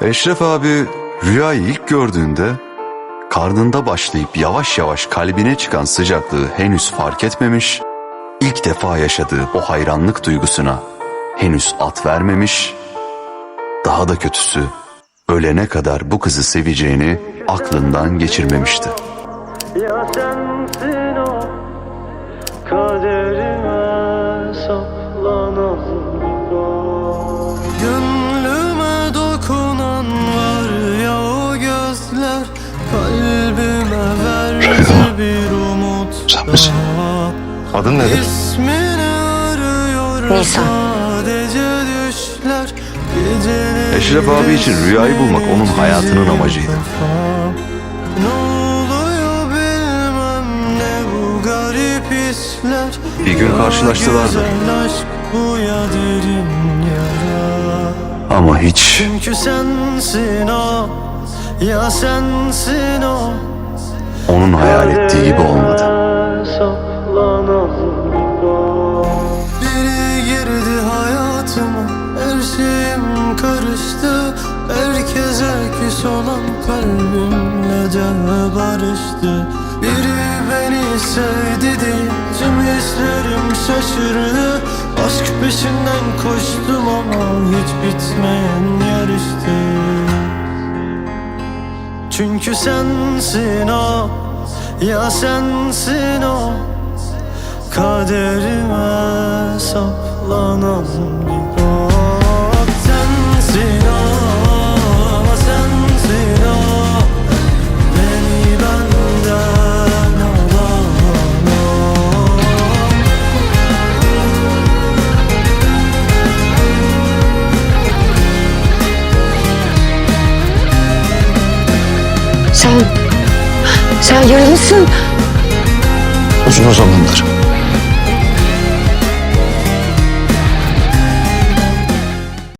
Eşref abi rüyayı ilk gördüğünde karnında başlayıp yavaş yavaş kalbine çıkan sıcaklığı henüz fark etmemiş, ilk defa yaşadığı o hayranlık duygusuna henüz at vermemiş, daha da kötüsü ölene kadar bu kızı seveceğini aklından geçirmemişti. Ya sensin o kaderime Kalbime verdi bir umut Sen misin? daha. Adın nedir? Nisan. sadece düşler Geceleri Eşref abi için rüyayı bulmak onun hayatının amacıydı. Ne oluyor bilmem ne bu garip hisler Bir gün karşılaştılar da. Güzel aşk bu ya derin yara Ama hiç Çünkü sensin o Ya sensin o onun hayal ettiği gibi olmadı. Biri girdi hayatıma Her şeyim karıştı. Herkese küs olan kalbimle de barıştı. Biri beni sevdi diye Tüm hislerim şaşırdı. Aşk peşinden koştum ama Hiç bitmeyen yarıştı çünkü sensin o Ya sensin o. Kaderime saplanan bir Sen, sen yaralısın. Uzun zamandır.